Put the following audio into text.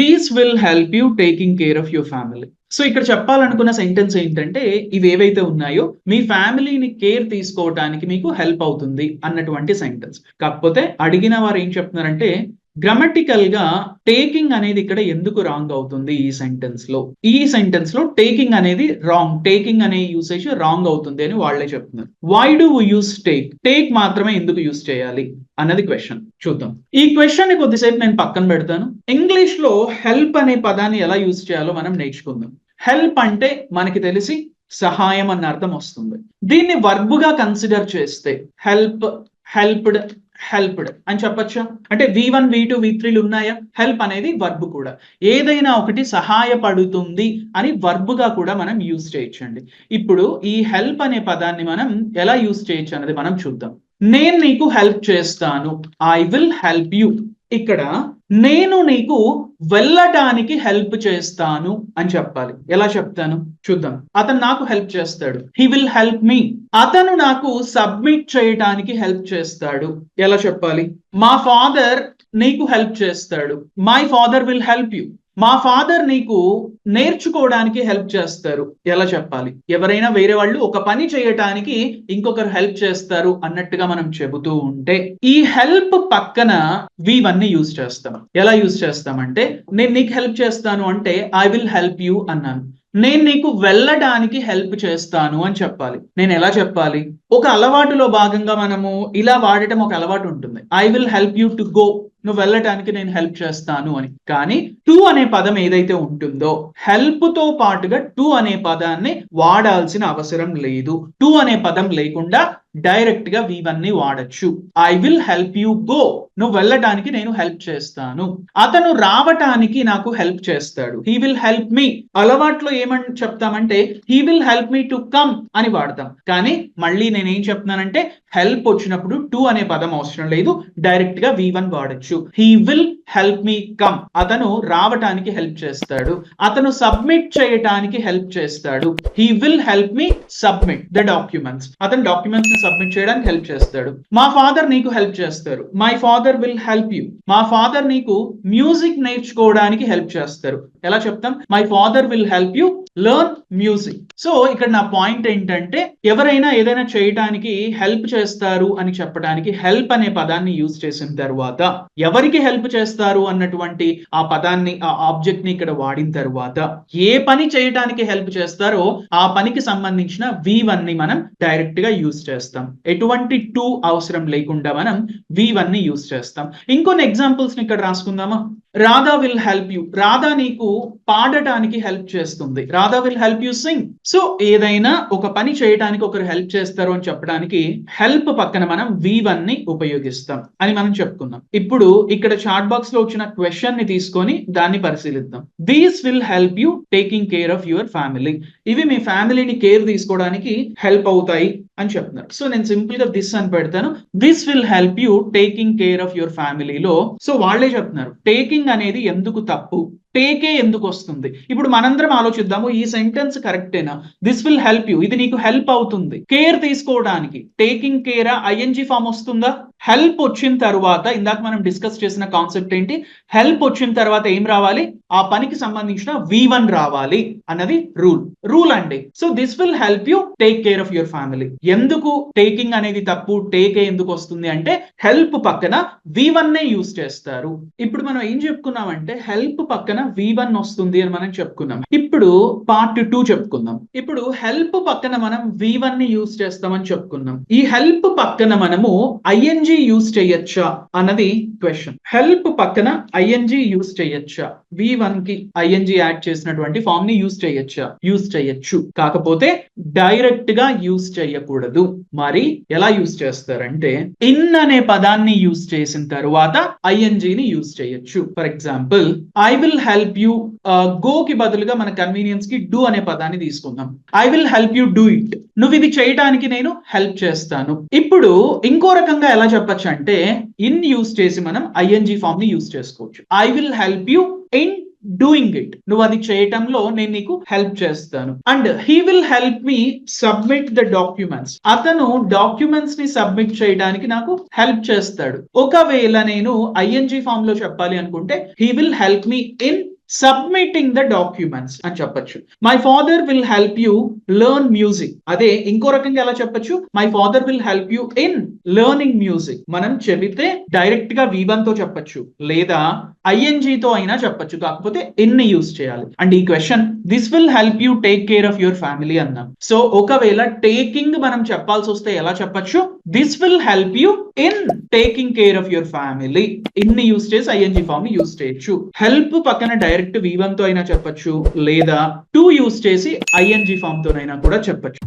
These will help you taking care of your family so ఇక్కడ చెప్పాలనుకున్న sentence ఏంటంటే ఇవి ఏవైతే ఉన్నాయో మీ ఫ్యామిలీని కేర్ తీసుకోవటానికి మీకు హెల్ప్ అవుతుంది అన్నటువంటి సెంటెన్స్ కాకపోతే అడిగిన వారు ఏం చెప్తున్నారంటే గ్రామటికల్గా టేకింగ్ అనేది ఇక్కడ ఎందుకు రాంగ్ అవుతుంది ఈ సెంటెన్స్లో? ఈ సెంటెన్స్లో టేకింగ్ అనేది రాంగ్ టేకింగ్ అనే యూసేజ్ రాంగ్ అవుతుంది అని వాళ్ళే చెప్తున్నారు. Why do use take take మాత్రమే ఎందుకు యూస్ చేయాలి అన్నది క్వశ్చన్ చూద్దాం. ఈ క్వశ్చన్ని కొద్దిసేపు నేను పక్కన పెడతాను. ఇంగ్లీష్లో హెల్ప్ అనే పదాన్ని ఎలా యూస్ చేయాలో మనం నేర్చుకుందాం. హెల్ప్ అంటే మనకి తెలిసి సహాయం అన్న అర్థం వస్తుంది. దీన్ని వర్బుగా కన్సిడర్ చేస్తే హెల్ప్ హెల్ప్డ్ హెల్ప్డ్ అని చెప్పొచ్చా. అంటే వి వన్ వి టూ వి త్రీలు ఉన్నాయా? హెల్ప్ అనేది వర్బ్ కూడా. ఏదైనా ఒకటి సహాయపడుతుంది అని వర్బ్గా కూడా మనం యూజ్ చేయొచ్చండి. ఇప్పుడు ఈ హెల్ప్ అనే పదాన్ని మనం ఎలా యూజ్ చేయొచ్చు అనేది మనం చూద్దాం. నేను నీకు హెల్ప్ చేస్తాను. ఐ విల్ హెల్ప్ యూ ఇక్కడ నేను నీకు వెళ్ళటానికి హెల్ప్ చేస్తాను అని చెప్పాలి. ఎలా చెప్తాను? చూద్దాం. అతను నాకు హెల్ప్ చేస్తాడు. హీ విల్ హెల్ప్ మీ అతను నాకు సబ్మిట్ చేయటానికి హెల్ప్ చేస్తాడు. ఎలా చెప్పాలి? మా ఫాదర్ నీకు హెల్ప్ చేస్తాడు. My father will help you మా ఫాదర్ నీకు నేర్చుకోవడానికి హెల్ప్ చేస్తారు. ఎలా చెప్పాలి? ఎవరైనా వేరే వాళ్ళు ఒక పని చేయటానికి ఇంకొకరు హెల్ప్ చేస్తారు అన్నట్టుగా మనం చెబుతూ ఉంటే ఈ హెల్ప్ పక్కన వీవన్నీ యూజ్ చేస్తాం. ఎలా యూజ్ చేస్తామంటే నేను నీకు హెల్ప్ చేస్తాను అంటే ఐ విల్ హెల్ప్ యూ అన్నాను. నేను నీకు వెళ్ళడానికి హెల్ప్ చేస్తాను అని చెప్పాలి. నేను ఎలా చెప్పాలి? ఒక అలవాటులో భాగంగా మనము ఇలా వాడటం ఒక అలవాటు ఉంటుంది. I will help you to go నువ్వు వెళ్ళటానికి నేను హెల్ప్ చేస్తాను అని. కానీ టు అనే పదం ఏదైతే ఉంటుందో హెల్ప్తో పాటుగా టు అనే పదాన్ని వాడాల్సిన అవసరం లేదు. టు అనే పదం లేకుండా డైరెక్ట్గా వీవన్నీ వాడచ్చు. I will help you go నువ్వు వెళ్ళటానికి నేను హెల్ప్ చేస్తాను. అతను రావటానికి నాకు హెల్ప్ చేస్తాడు. హీ విల్ హెల్ప్ మీ అలవాట్లో ఏమని చెప్తామంటే he will help me to come అని వాడతాం. కానీ మళ్ళీ నేనేం చెప్తున్నానంటే హెల్ప్ వచ్చినప్పుడు టు అనే పదం అవసరం లేదు. డైరెక్ట్గా వి వన్ వాడచ్చు. He will help me come అతను రావటానికి హెల్ప్ చేస్తాడు. అతను సబ్మిట్ చేయటానికి హెల్ప్ చేస్తాడు. He will help me submit the documents అతను డాక్యుమెంట్స్ సబ్మిట్ చేయడానికి హెల్ప్ చేస్తాడు. మా ఫాదర్ నీకు హెల్ప్ చేస్తారు. My father will help you మా ఫాదర్ నీకు మ్యూజిక్ నేర్చుకోవడానికి హెల్ప్ చేస్తారు. ఎలా చెప్తాం? My father will help you learn music so ఇక్కడ నా పాయింట్ ఏంటంటే ఎవరైనా ఏదైనా చేయటానికి హెల్ప్ చేస్తారు అని చెప్పడానికి హెల్ప్ అనే పదాన్ని యూజ్ చేసిన తర్వాత ఎవరికి హెల్ప్ చేస్తారు అన్నటువంటి ఆ పదాన్ని ఆ ఆబ్జెక్ట్ని ఇక్కడ వాడిన తర్వాత ఏ పని చేయటానికి హెల్ప్ చేస్తారో ఆ పనికి సంబంధించిన వి వన్ని మనం డైరెక్ట్గా యూజ్ చేస్తాం. ఎటువంటి టూ అవసరం లేకుండా మనం వి వన్ని యూజ్ చేస్తాం. ఇంకొన్ని ఎగ్జాంపుల్స్ని ఇక్కడ రాసుకుందామా? Radha will help you Radha నీకు పాడటానికి హెల్ప్ చేస్తుంది. Radha will help you sing so ఏదైనా ఒక పని చేయడానికి ఒకరు హెల్ప్ చేస్తారు అని చెప్పడానికి హెల్ప్ పక్కన మనం వి వన్ని ఉపయోగిస్తాం అని మనం చెప్పుకున్నాం. ఇప్పుడు ఇక్కడ చాట్ బాక్స్లో వచ్చిన క్వశ్చన్ని తీసుకొని దాన్ని పరిశీలిద్దాం. These will help you taking care of your family ఇవి మీ ఫ్యామిలీని కేర్ తీసుకోవడానికి హెల్ప్ అవుతాయి అని చెప్తున్నారు. సో నేను సింపుల్గా దిస్ అని పెడతాను. This will help you taking care of your ఫ్యామిలీలో సో వాళ్ళే చెప్తున్నారు. టేకింగ్ అనేది ఎందుకు తప్పు? టేకే ఎందుకు వస్తుంది? ఇప్పుడు మనందరం ఆలోచిద్దాము ఈ సెంటెన్స్ కరెక్టేనా దిస్ విల్ హెల్ప్ యూ ఇది నీకు హెల్ప్ అవుతుంది. కేర్ తీసుకోవడానికి taking care I N G form వస్తుందా? హెల్ప్ వచ్చిన తర్వాత ఇందాక మనం డిస్కస్ చేసిన కాన్సెప్ట్ ఏంటి? హెల్ప్ వచ్చిన తర్వాత ఏం రావాలి? ఆ పనికి సంబంధించిన వి వన్ రావాలి అన్నది రూల్ రూల్ అండి. So this will help you take care of your family ఎందుకు టేకింగ్ అనేది తప్పు? టేకే ఎందుకు వస్తుంది అంటే హెల్ప్ పక్కన వి వన్ నే యూస్ చేస్తారు. ఇప్పుడు మనం ఏం చెప్పుకున్నామంటే హెల్ప్ పక్కన వి వన్ వస్తుంది అని మనం చెప్పుకున్నాం. ఇప్పుడు పార్ట్ టూ చెప్పుకుందాం. ఇప్పుడు హెల్ప్ పక్కన మనం వి వన్ని యూస్ చేస్తామని చెప్పుకున్నాం. ఈ హెల్ప్ పక్కన మనము ఐఎన్జి యూస్ చేయొచ్చా అన్నది క్వశ్చన్ హెల్ప్ పక్కన ఐఎన్జి యూస్ చేయొచ్చా? వి వన్కి ఐఎన్జి యాడ్ చేసినటువంటి ఫామ్ని యూస్ చేయొచ్చా? యూస్ చేయొచ్చు. కాకపోతే డైరెక్ట్గా యూస్ చేయకూడదు. మరి ఎలా యూస్ చేస్తారంటే ఇన్ అనే పదాన్ని యూస్ చేసిన తర్వాత ఐఎన్జి ని యూస్ చేయొచ్చు. For example I will help you go కి బదులుగా మన కన్వీనియన్స్కి డూ అనే పదాన్ని తీసుకుందాం. I will help you do it నువ్వు ఇది చేయటానికి నేను హెల్ప్ చేస్తాను. ఇప్పుడు ఇంకో రకంగా ఎలా చెప్పొచ్చు అంటే ఇన్ యూస్ చేసి మనం ఐఎన్జి ఫామ్ని యూస్ చేసుకోవచ్చు. I will help you in doing it నువ్వు అది చేయటంలో నేను నీకు హెల్ప్ చేస్తాను. And he will help me submit the documents అతను డాక్యుమెంట్స్ని సబ్మిట్ చేయడానికి నాకు హెల్ప్ చేస్తాడు. ఒకవేళ నేను ఐఎన్జి ఫామ్లో చెప్పాలి అనుకుంటే he will help me in submitting the documents అని చెప్పొచ్చు. My father will help you learn music అదే ఇంకో రకంగా ఎలా చెప్పొచ్చు? My father will help you in learning music మనం చెబితే డైరెక్ట్గా వివన్తో చెప్పొచ్చు. లేదా ఐఎన్జి తో అయినా చెప్పొచ్చు. కాకపోతే ఎన్ని యూస్ చేయాలి. అండ్ ఈ question this will help you take care of your family అన్నాం. సో ఒకవేళ టేకింగ్ మనం చెప్పాల్సి వస్తే ఎలా చెప్పొచ్చు? This will help you in taking care of your family ఇన్ని యూస్ చేసి ఐఎన్జి ఫామ్ని యూస్ చేయొచ్చు హెల్ప్ పక్కన డైరెక్ట్ V1 తో అయినా చెప్పొచ్చు లేదా టూ యూస్ చేసి ఐఎన్జి ఫామ్ తోనైనా కూడా చెప్పొచ్చు.